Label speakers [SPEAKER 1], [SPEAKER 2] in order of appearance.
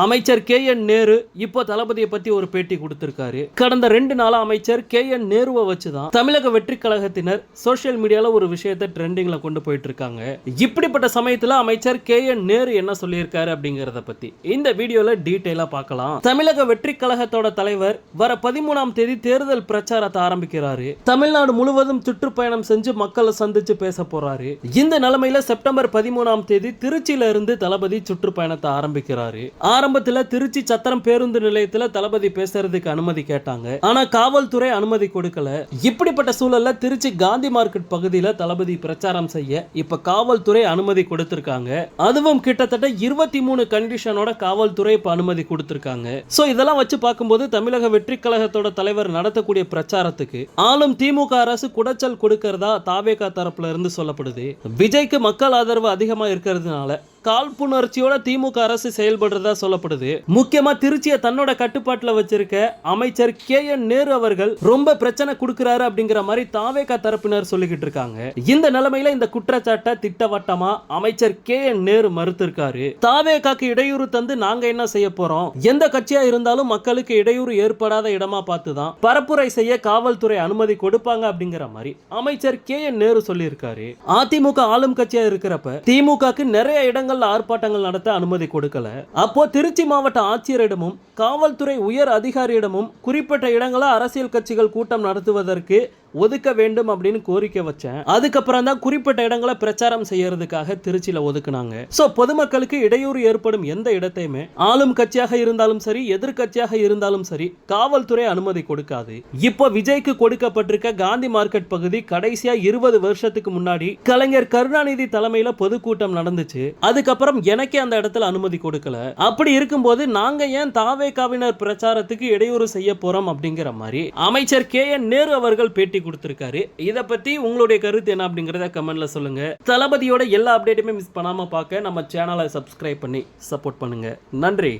[SPEAKER 1] அமைச்சர் K N Nehru இப்போ தளபதியை பத்தி ஒரு பேட்டி கொடுத்திருக்காரு. கடந்த ரெண்டு நாளா அமைச்சர் கே என் நேருவை வச்சுதான் தமிழக வெற்றி கழகத்தினர் சோஷியல் மீடியால ஒரு விஷயத்தை ட்ரெண்டிங்ல கொண்டு போயிட்டு இருக்காங்க இப்படிப்பட்ட சமயத்துல அமைச்சர் கே என் நேரு என்ன சொல்லியிருக்காரு அப்படிங்கறத பத்தி. இந்த வீடியோல டீட்டெயிலா பார்க்கலாம். தமிழக வெற்றி கழகத்தோட தலைவர் வர பதிமூணாம் தேதி தேர்தல் பிரச்சாரத்தை ஆரம்பிக்கிறாரு. தமிழ்நாடு முழுவதும் சுற்றுப்பயணம் செஞ்சு மக்களை சந்திச்சு பேச போறாரு. இந்த நிலைமையில செப்டம்பர் பதிமூணாம் தேதி திருச்சியில இருந்து தளபதி சுற்றுப்பயணத்தை ஆரம்பிக்கிறாரு. ஆரம்பத்துல திருச்சி சத்திரம் பேருந்து நிலையத்துல தளபதி பேசுறதுக்கு அனுமதி கேட்டாங்க. ஆனா காவல்துறை அனுமதி கொடுக்கல. இப்படிப்பட்ட சூழல்ல திருச்சி காந்தி மார்க்கெட் பகுதியில தளபதி பிரச்சாரம் செய்ய இப்ப காவல்துறை அனுமதி கொடுத்திருக்காங்க. அதுவும் கிட்டத்தட்ட இருபத்தி மூணு கண்டிஷனோட காவல்துறை இப்ப அனுமதி கொடுத்திருக்காங்க. சோ இதெல்லாம் வச்சு பார்க்கும்போது தமிழக வெற்றி கழகத்தோட தலைவர் நடத்தக்கூடிய பிரச்சாரத்துக்கு ஆளும் திமுக அரசு குடைச்சல் கொடுக்கறதா தாவேகா தரப்புல இருந்து சொல்லப்படுது. விஜய்க்கு மக்கள் ஆதரவு அதிகமா இருக்கிறதுனால காழ்ப்புணர்ச்சியோட திமுக அரசு செயல்படுறதா சொல்லப்படுது. முக்கியமா திருச்சியை தன்னோட கட்டுப்பாட்டுல வச்சிருக்க அமைச்சர் கே என் நேரு அவர்கள் ரொம்ப பிரச்சனை கொடுக்கிறாரு அப்படிங்கிற மாதிரி தாவேகா தரப்பினர் சொல்லிக்கிட்டு இருக்காங்க. இந்த நிலைமையில இந்த குற்றச்சாட்டை திட்டவட்டமா அமைச்சர் கே என் நேரு மறுத்திருக்காரு. தாவேகாக்கு இடையூறு தந்து நாங்க என்ன செய்ய போறோம்? எந்த கட்சியா இருந்தாலும் மக்களுக்கு இடையூறு ஏற்படாத இடமா பார்த்துதான் பரப்புரை செய்ய காவல்துறை அனுமதி கொடுப்பாங்க அப்படிங்கிற மாதிரி அமைச்சர் கே என் நேரு சொல்லியிருக்காரு. அதிமுக ஆளும் கட்சியா இருக்கிறப்ப திமுகக்கு நிறைய இடங்கள் இடங்கள்ல ஆர்ப்பாட்டங்கள் நடத்த அனுமதி கொடுக்கல. அப்போ திருச்சி மாவட்ட ஆட்சியரிடமும் காவல்துறை உயர் அதிகாரியிடமும் குறிப்பிட்ட இடங்களை அரசியல் கட்சிகள் கூட்டம் நடத்துவதற்கு ஒதுக்க வேண்டும் அப்படின்னு கோரிக்கை வச்சேன். அதுக்கப்புறம் தான் குறிப்பிட்ட இடங்களை பிரச்சாரம் செய்யறதுக்காக திருச்சியில ஒதுக்குனாங்க. சோ பொதுமக்களுக்கு இடையூறு ஏற்படும் எந்த இடத்தையுமே ஆளும் கட்சியாக இருந்தாலும் சரி எதிர்க்கட்சியாக இருந்தாலும் சரி காவல்துறை அனுமதி கொடுக்காது. இப்போ விஜய்க்கு கொடுக்கப்பட்டிருக்க காந்தி மார்க்கெட் பகுதி கடைசியா இருபது வருஷத்துக்கு முன்னாடி கலைஞர் கருணாநிதி தலைமையில பொதுக்கூட்டம் நடந்துச்சு. அதுக்கப்புறம் எனக்கே அந்த இடத்துல அனுமதி கொடுக்கல. அப்படி இருக்கும்போது நாங்க ஏன் தாவேகாவினர் பிரச்சாரத்துக்கு இடையூறு செய்ய போறோம் அப்படிங்கிற மாதிரி அமைச்சர் கே என் நேரு அவர்கள் பேட்டி கொடுத்துருக்காரு. இத பத்தி உங்களுடைய கருத்து என்ன அப்படிங்கறத கமெண்ட்ல சொல்லுங்க. தளபதியோட எல்லா அப்டேட்டுமே மிஸ் பண்ணாம பார்க்க நம்ம சேனலை சப்ஸ்கிரைப் பண்ணி சப்போர்ட் பண்ணுங்க. நன்றி.